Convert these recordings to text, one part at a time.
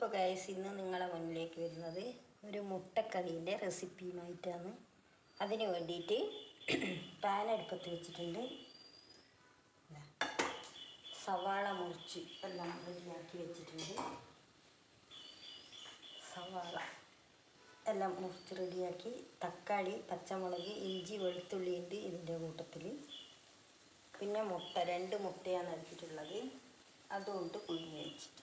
അപ്പോൾ ഗൈസ് ഇന്ന് നിങ്ങളെ മുന്നിലേക്ക് വരുന്നത് ഒരു മുട്ടക്കറീന്റെ റെസിപ്പിയുമായിട്ടാണ് അതിന് വേണ്ടിയിട്ട് പാൻ അടുപ്പത്ത് വെച്ചിട്ടുണ്ട്. സവാള മുറിച്ച് എല്ലാം റെഡിയാക്കി വെച്ചിട്ടുണ്ട്. സവാള എല്ലാം മുറിച്ച് റെഡിയാക്കി തക്കാളി പച്ചമുളക് ഇഞ്ചി വെളുത്തുള്ളി ഉണ്ട് ഇതിന്റെ കൂട്ടത്തിൽ. പിന്നെ മുട്ട രണ്ട് മുട്ടയാണ് എടുത്തിട്ടുള്ളത് അതുകൊണ്ട് പുഴുങ്ങി വെച്ചിട്ട്.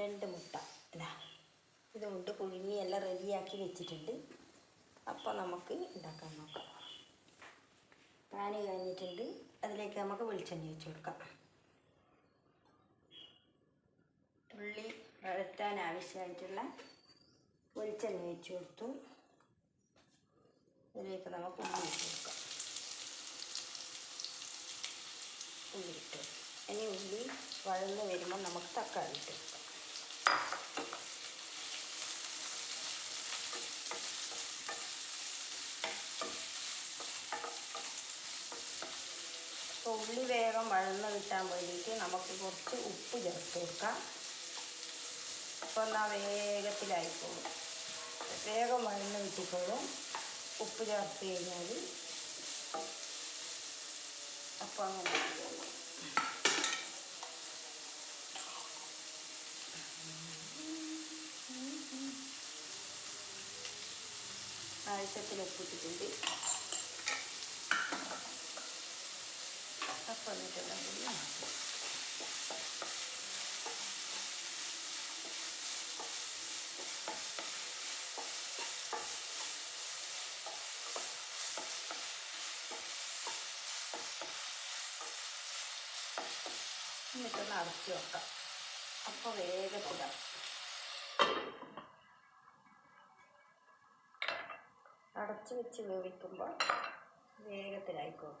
രണ്ട് മുട്ട. ഇതാ ഇതുകൊണ്ട് പുഴുങ്ങി എല്ലാം റെഡിയാക്കി വെച്ചിട്ടുണ്ട്. അപ്പോൾ നമുക്ക് ഉണ്ടാക്കാൻ നോക്കാം. പാന് കഴിഞ്ഞിട്ടുണ്ട്. അതിലേക്ക് നമുക്ക് വെളിച്ചെണ്ണ വെച്ച് കൊടുക്കാം. ഉള്ളി വഴറ്റാൻ ആവശ്യമായിട്ടുള്ള വെളിച്ചെണ്ണ വെച്ച് കൊടുത്തു. ഇതിലേക്ക് നമുക്ക് ഉള്ളി ഇട്ട് കൊടുക്കാം. ഉള്ളി ഇട്ട് ഇനി ഉള്ളി വഴന്ന് വരുമ്പോൾ നമുക്ക് തക്കാളി ഇട്ട് കൊടുക്കാം. അപ്പോൾ ഉള്ളി വേഗം വഴന്ന് കിട്ടാൻ വേണ്ടിയിട്ട് നമുക്ക് കുറച്ച് ഉപ്പ് ചേർത്ത് കൊടുക്കാം. അപ്പോൾ എന്നാൽ വേഗത്തിലായിക്കോളും വേഗം വഴന്ന് കിട്ടിക്കോളും. ഉപ്പ് ചേർത്ത് കഴിഞ്ഞാൽ അപ്പോൾ അങ്ങനെ. ആവശ്യത്തിന് ഉപ്പിട്ടിട്ടുണ്ട് അപ്പം എന്നിട്ടുണ്ടെങ്കിൽ എന്നിട്ടൊന്ന് അടച്ചു വെക്കാം. അപ്പോൾ വേഗത്തിലാണ് അടച്ചു വെച്ച് വേവിക്കുമ്പോൾ വേഗത്തിലായിക്കോളും.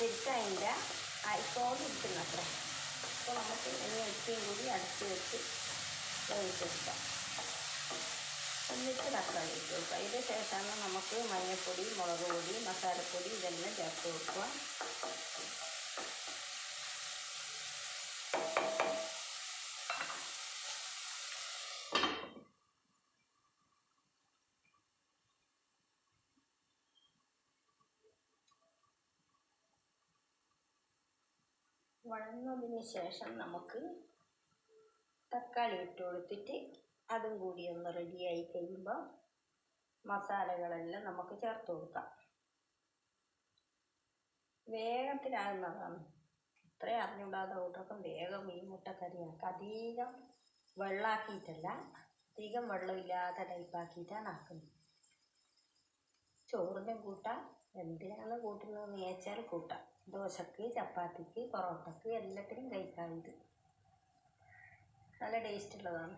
ശരിക്കും അതിന്റെ ആയിക്കോണ്ടിരിക്കുന്നത്ര അപ്പോൾ നമുക്ക് ഇനി ഉപ്പയും കൂടി അടച്ച് വെച്ച് വേവിച്ചെടുക്കാം എന്നിട്ട് തക്കാളി ഇട്ട് കൊടുക്കുക അതിന് ശേഷമാണ് നമുക്ക് മഞ്ഞൾപ്പൊടി മുളക് പൊടി മസാലപ്പൊടി ഇതെല്ലാം ചേർത്ത് കൊടുക്കുക. വഴന്നതിന് ശേഷം നമുക്ക് തക്കാളി ഇട്ട് കൊടുത്തിട്ട് അതും കൂടി ഒന്ന് റെഡിയായി കഴിയുമ്പോൾ മസാലകളെല്ലാം നമുക്ക് ചേർത്ത് കൊടുക്കാം. വേഗത്തിലാകുന്നതാണ്. ഇത്രേ അറിഞ്ഞൂടാതെ കൂട്ടൊക്കെ വേഗം ഈ മുട്ടക്കറിയാക്കുക അധികം വെള്ളമാക്കിയിട്ടല്ല അധികം വെള്ളമില്ലാത്ത ടൈപ്പാക്കിയിട്ടാണ് ആക്കുന്നത്. ചോറിന്റെ കൂട്ടാം എന്തിനാണ് കൂട്ടുന്നതെന്ന് ചോദിച്ചാൽ കൂട്ടാം. ദോശക്ക് ചപ്പാത്തിക്ക് പൊറോട്ടക്ക് എല്ലാത്തിനും കഴിക്കാം ഇത് നല്ല ടേസ്റ്റ് ഉള്ളതാണ്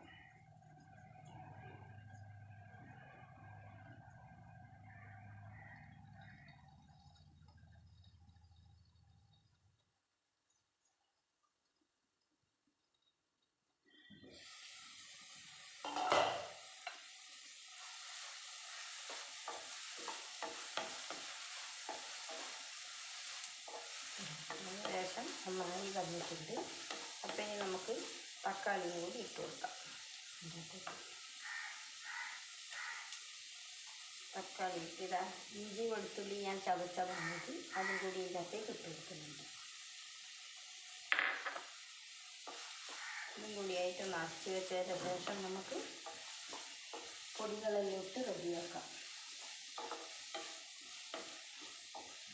അതിന് ശേഷം നന്നായി കഴിഞ്ഞിട്ടുണ്ട് അപ്പം ഇനി നമുക്ക് തക്കാളിയും കൂടി ഇട്ട് കൊടുക്കാം. തക്കാളി ഇട്ടിടാ ഇഞ്ചി വെളുത്തുള്ളി ഞാൻ ചതച്ച വന്നിട്ട് അതും കൂടി ഇതിനകത്തേക്ക് ഇട്ട് കൊടുക്കുന്നുണ്ട്. ഇതും കൂടിയായിട്ട് നിറച്ച് വെച്ചതിന് ശേഷം നമുക്ക് പൊടികളെല്ലാം ഇട്ട് റെഡിയാക്കാം.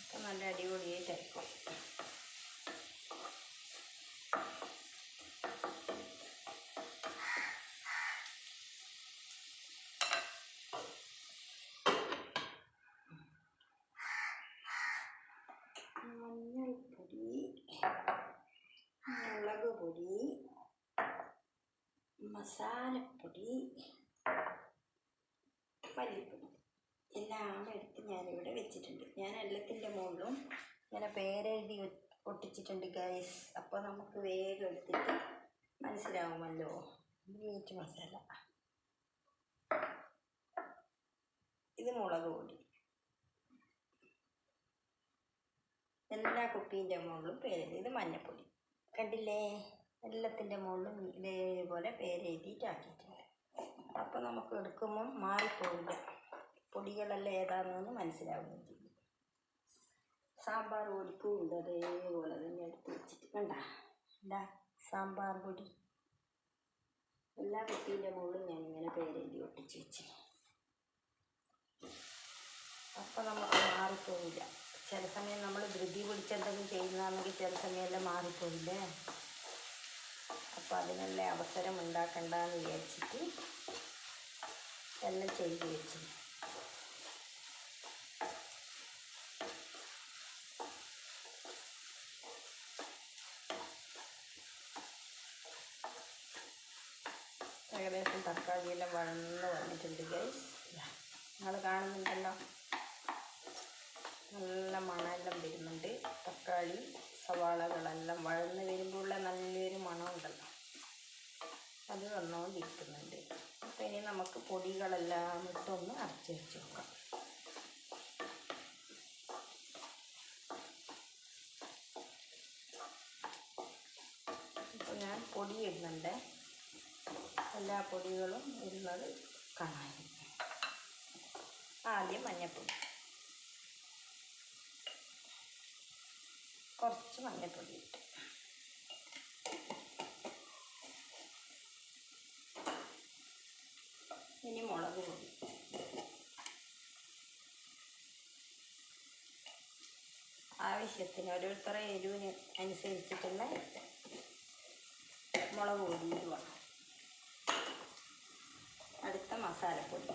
അപ്പം നല്ല അടിപൊളിയായിട്ടായിരിക്കും മസാലപ്പൊടി മല്ലിപ്പൊടി എല്ലാം എടുത്ത് ഞാനിവിടെ വെച്ചിട്ടുണ്ട്. ഞാൻ എല്ലാത്തിന്റെ മുകളിലും ഇങ്ങനെ പേരെഴുതി ഒട്ടിച്ചിട്ടുണ്ട് ഗൈസ് അപ്പോൾ നമുക്ക് വേഗം എടുത്തിട്ട് മനസ്സിലാവുമല്ലോ. മീറ്റ് മസാല. ഇത് മുളക് പൊടി. എല്ലാ കുപ്പീന്റെ മുകളിലും പേരെഴുതി. ഇത് മഞ്ഞൾപ്പൊടി കണ്ടില്ലേ? എല്ലാത്തിന്റെ മുകളിലും ഇതേപോലെ പേരെഴുതിയിട്ടാക്കിയിട്ടുണ്ട്. അപ്പോൾ നമുക്ക് എടുക്കുമ്പം മാറിപ്പോവില്ല പൊടികളെല്ലാം ഏതാണെന്ന് മനസ്സിലാവുകയും ചെയ്യും. സാമ്പാർ പൊടിക്കും അതേപോലെ തന്നെ എടുത്ത് വെച്ചിട്ട് കണ്ട? എന്താ സാമ്പാർ പൊടി. എല്ലാ കുട്ടീന്റെ മുകളിലും ഞാനിങ്ങനെ പേരെഴുതി ഒട്ടിച്ച് വെച്ച് അപ്പോൾ നമുക്ക് മാറിപ്പോവില്ല. ചില സമയം നമ്മൾ ധൃതി പിടിച്ച് എന്തെങ്കിലും ചെയ്യുന്നതാണെങ്കിൽ ചില സമയമെല്ലാം മാറിപ്പോവില്ലേ? അപ്പോൾ അതിനുള്ള അവസരം ഉണ്ടാക്കണ്ടെന്ന് വിചാരിച്ചിട്ട് എല്ലാം ചെയ്ത് വെച്ചു. ഏകദേശം തക്കാളിയെല്ലാം വഴന്ന് വന്നിട്ടുണ്ട് ഗൈസ് നിങ്ങൾ കാണുന്നുണ്ടല്ലോ? നല്ല മണമെല്ലാം വരുന്നുണ്ട്. തക്കാളി സവാളകളെല്ലാം വഴന്ന് വരുമ്പോഴുള്ള നല്ലൊരു മണമുണ്ടല്ലോ. അത് വന്നുകൊണ്ടിരിക്കുന്നുണ്ട് അപ്പം ഇനി നമുക്ക് പൊടികളെല്ലാം ഇട്ടൊന്ന് അരച്ച് വെച്ച് നോക്കാം ഇപ്പോൾ ഞാൻ പൊടി ഇടുന്നുണ്ട്. എല്ലാ പൊടികളും ഇടുന്നത് കാണാൻ. ആദ്യം മഞ്ഞൾപ്പൊടി കുറച്ച് മഞ്ഞൾപ്പൊടി ഇട്ട്. ഇനി മുളക് പൊടി. ആവശ്യത്തിന് ഓരോരുത്തരുടെ എരിവിന് അനുസരിച്ചിട്ടുള്ള മുളക് പൊടി ഇടുക. അടുത്ത മസാലപ്പൊടി.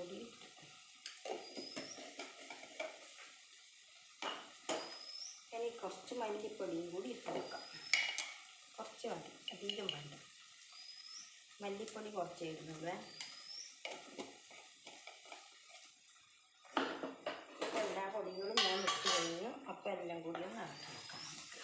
ഇട്ടു ഇനി കുറച്ച് മല്ലിപ്പൊടിയും കൂടി ഇട്ടെടുക്കാം. കുറച്ച് മതി അധികം വേണ്ട. മല്ലിപ്പൊടി കുറച്ച് ഇടുന്നത് എല്ലാ പൊടികളും ഞാൻ ഇട്ട് കഴിഞ്ഞു അപ്പം എല്ലാം കൂടി ഒന്ന് ഇറക്കി വെക്കാം നമുക്ക്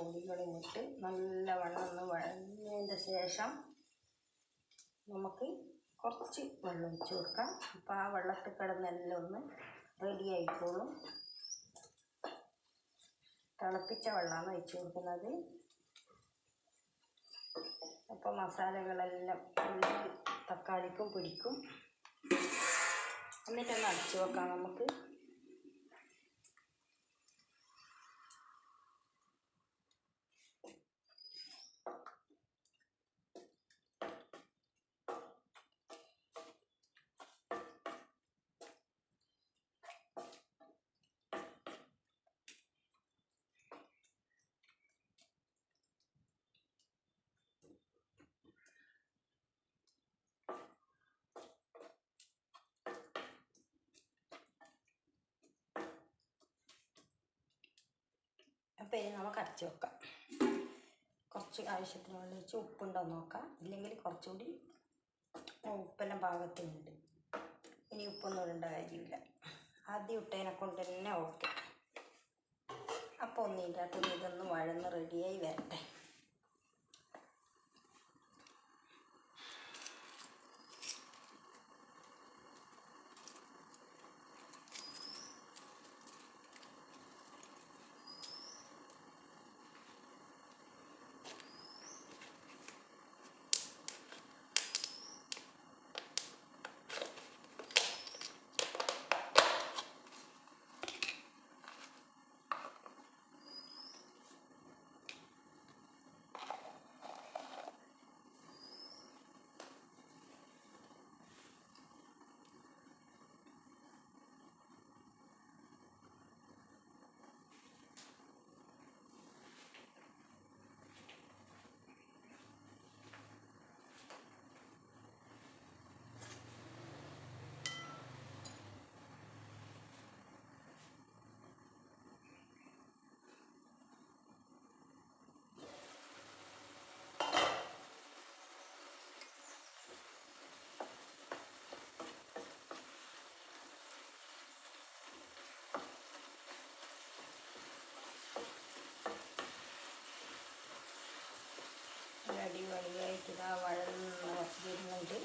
നല്ല ഇട്ട് നല്ലവണ്ണം ഒന്ന് വഴഞ്ഞതിന്റെ ശേഷം നമുക്ക് കുറച്ച് വെള്ളം ഒഴിച്ച് കൊടുക്കാം. അപ്പോൾ ആ വെള്ളത്തിൽ കിടന്നെല്ലാം ഒന്ന് റെഡി ആയിക്കോളും. തിളപ്പിച്ച വെള്ളമാണ് ഒഴിച്ച് കൊടുക്കുന്നത്. അപ്പോൾ മസാലകളെല്ലാം തക്കാളിക്കും പിടിക്കും എന്നിട്ടൊന്ന് അടച്ചു വെക്കാം നമുക്ക് അപ്പോൾ ഇനി നമുക്ക് അടച്ചു വെക്കാം കുറച്ച് ആവശ്യത്തിന് വെള്ളം ഒഴിച്ച് ഉപ്പുണ്ടോ നോക്കാം. ഇല്ലെങ്കിൽ കുറച്ചുകൂടി ഉപ്പെല്ലാം പാകത്തിനുണ്ട്. ഇനി ഉപ്പൊന്നും ഇടേണ്ട കാര്യമില്ല. ആദ്യം ഇട്ടതിനെ കൊണ്ട് തന്നെ ഓക്കെ. അപ്പോൾ ഒന്നിന്റെ അകത്ത് ഇതൊന്ന് വഴന്ന് റെഡിയായി വരട്ടെ. ഇതാ വഴന്ന് വരുന്നുണ്ട്.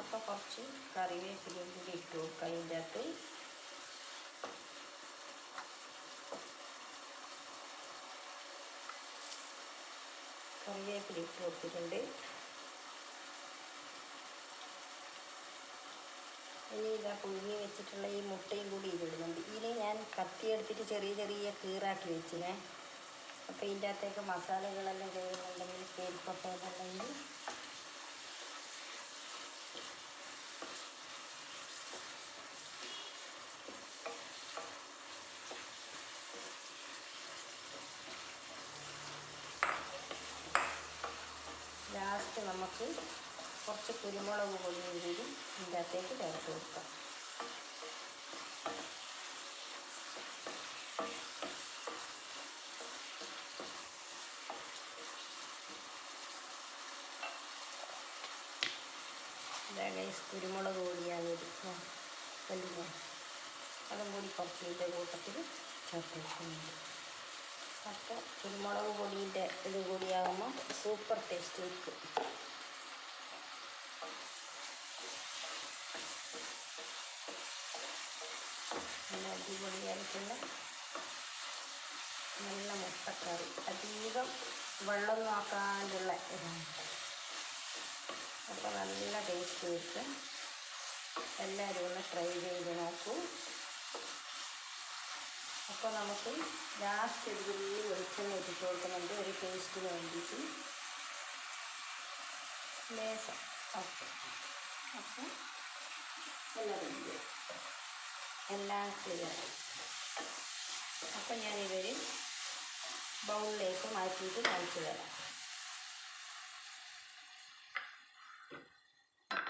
അപ്പോൾ കുറച്ച് കറിവേപ്പിലയും കൂടി ഇട്ട് കൊടുക്കുക അതിന്റെ അകത്ത്. കറിവേപ്പില ഇട്ട് കൊടുത്തിട്ടുണ്ട്. ഇനി ഇതാ പുഴുങ്ങി വെച്ചിട്ടുള്ള ഈ മുട്ടയും കൂടി ഇതിടുന്നുണ്ട്. ഇതിന് ഞാൻ കത്തി എടുത്തിട്ട് ചെറിയ ചെറിയ കീറാക്കി വെച്ചിനെ അപ്പോൾ ഇതിന്റെ അകത്തേക്ക് മസാലകളെല്ലാം പേരിക്കൊക്കെ എന്നുണ്ടെങ്കിൽ ലാസ്റ്റ് നമുക്ക് കുറച്ച് കുരുമുളക് പൊടിയും കൂടി ഇതിന്റെ അകത്തേക്ക് ചേർത്ത് കൊടുക്കാം ഇതാ ഗൈസ് കുരുമുളക് പൊടിയാണ് എടുക്കുക വലിയ അതും കൂടി കുറച്ച് കൂട്ടത്തിൽ ചേർത്ത് വെക്കുന്നുണ്ട്. അപ്പോൾ കുരുമുളക് പൊടിയുടെ ഇത് കൂടിയാകുമ്പോൾ സൂപ്പർ ടേസ്റ്റ് ആയിരിക്കും. അടിപൊളിയായിട്ടുള്ള നല്ല മുട്ടക്കറി. അധികം വെള്ളം നോക്കാണ്ടുള്ള ഇതാണ്. അപ്പോൾ നല്ല ടേസ്റ്റ് കിട്ടും. എല്ലാവരും ഒന്ന് ട്രൈ ചെയ്ത് നോക്കൂ. അപ്പോൾ നമുക്ക് ലാസ്റ്റ് ഒരു തുള്ളി വെളിച്ചെണ്ണ ഇട്ടിട്ട് കൊടുക്കുന്നുണ്ട് ഒരു ടേസ്റ്റിന് വേണ്ടിയിട്ട് ലേസം ഓക്കെ അപ്പോൾ എല്ലാം എല്ലാം ക്ലിയർ അപ്പോൾ ഞാനിതൊരു ബൗളിലേക്ക് മാറ്റിയിട്ട് കാണിച്ചു തരാം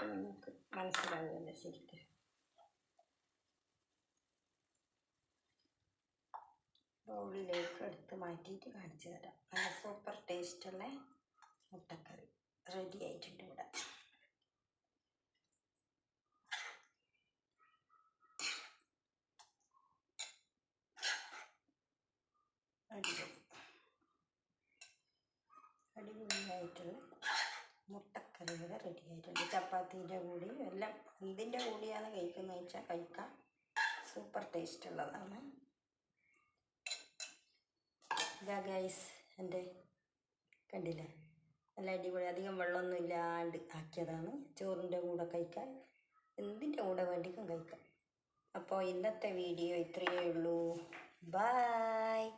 അപ്പോൾ നിങ്ങൾക്ക് മനസ്സിലാവുമല്ലോ ശരിക്കും ബൗളിലേക്ക് എടുത്ത് മാറ്റിയിട്ട് കാണിച്ചു തരാം. നല്ല സൂപ്പർ ടേസ്റ്റുള്ള മുട്ടക്കറി റെഡി ആയിട്ടുണ്ട് ഇവിടെ അടിപൊളി അടിപൊളിയായിട്ടുള്ള മുട്ടക്കറി ഇവിടെ റെഡി ആയിട്ടുണ്ട്. ചപ്പാത്തീന്റെ കൂടിയും എല്ലാം എന്തിന്റെ കൂടിയാണ് കഴിക്കുന്നത് വെച്ചാൽ കഴിക്കാം. സൂപ്പർ ടേസ്റ്റ് ഉള്ളതാണ്. ഇതാ ഗൈസ് എന്റെ കണ്ടില്ലേ? നല്ല അടിപൊളി. അധികം വെള്ളമൊന്നും ഇല്ലാണ്ട് ആക്കിയതാണ്. ചോറിന്റെ കൂടെ കഴിക്കാൻ എന്തിന്റെ കൂടെ വേണ്ടിക്കും കഴിക്കാം. അപ്പോൾ ഇന്നത്തെ വീഡിയോ ഇത്രയേ ഉള്ളൂ. ബായ്